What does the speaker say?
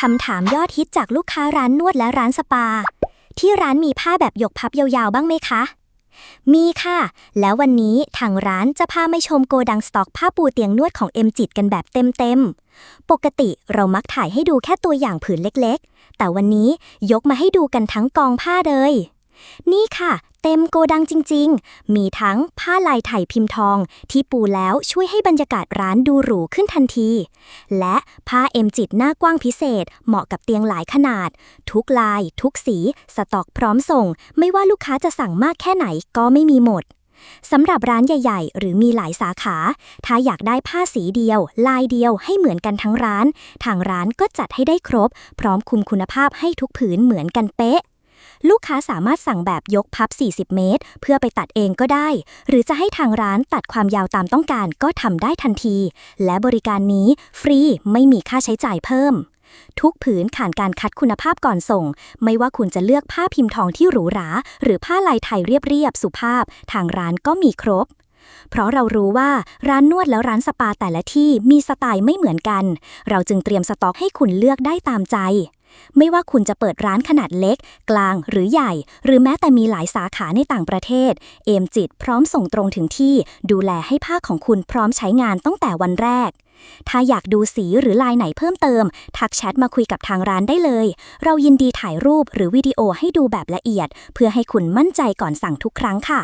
คำถามยอดฮิตจากลูกค้าร้านนวดและร้านสปา ที่ร้านมีผ้าแบบหยกพับยาวๆ บ้างไหมคะ มีค่ะ แล้ววันนี้ทางร้านจะพาไปชมโกดังสต็อกผ้าปูเตียงนวดของเอ็มจิตกันแบบเต็มๆ ปกติเรามักถ่ายให้ดูแค่ตัวอย่างผืนเล็กๆ แต่วันนี้ยกมาให้ดูกันทั้งกองผ้าเลย นี่ค่ะ เต็มโกดังจริง ๆ มีทั้งผ้าลายไถ่พิมพ์ทอง ที่ปูแล้วช่วยให้บรรยากาศร้านดูหรูขึ้นทันที และผ้าเอ็มจิตหน้ากว้างพิเศษ เหมาะกับเตียงหลายขนาด ทุกลาย ทุกสี สต็อกพร้อมส่ง ไม่ว่าลูกค้าจะสั่งมากแค่ไหนก็ไม่มีหมดสำหรับร้านใหญ่ๆ หรือมีหลายสาขา ถ้าอยากได้ผ้าสีเดียว ลายเดียวให้เหมือนกันทั้งร้าน ทางร้านก็จัดให้ได้ครบ พร้อมคุมคุณภาพให้ทุกผืนเหมือนกันเป๊ะ ลูกค้าสามารถสั่งแบบยกพับ 40 เมตร เพื่อไปตัดเองก็ได้ หรือจะให้ทางร้านตัดความยาวตามต้องการก็ทำได้ทันที และบริการนี้ฟรีไม่มีค่าใช้จ่ายเพิ่ม ทุกผืนผ่านการคัดคุณภาพก่อนส่ง ไม่ว่าคุณจะเลือกผ้าพิมพ์ทองที่หรูหรา หรือผ้าลายไทยเรียบๆสุภาพ ทางร้านก็มีครบเพราะเรารู้ว่าร้านนวดแล้วร้านสปาแต่ละที่มีสไตล์ไม่เหมือนกัน เราจึงเตรียมสต็อกให้คุณเลือกได้ตามใจ ไม่ว่าคุณจะเปิดร้านขนาดเล็ก กลางหรือใหญ่ หรือแม้แต่มีหลายสาขาในต่างประเทศ เอมจิตพร้อมส่งตรงถึงที่ ดูแลให้ผ้าของคุณพร้อมใช้งานตั้งแต่วันแรก ถ้าอยากดูสีหรือลายไหนเพิ่มเติม ทักแชทมาคุยกับทางร้านได้เลย เรายินดีถ่ายรูปหรือวิดีโอให้ดูแบบละเอียด เพื่อให้คุณมั่นใจก่อนสั่งทุกครั้งค่ะ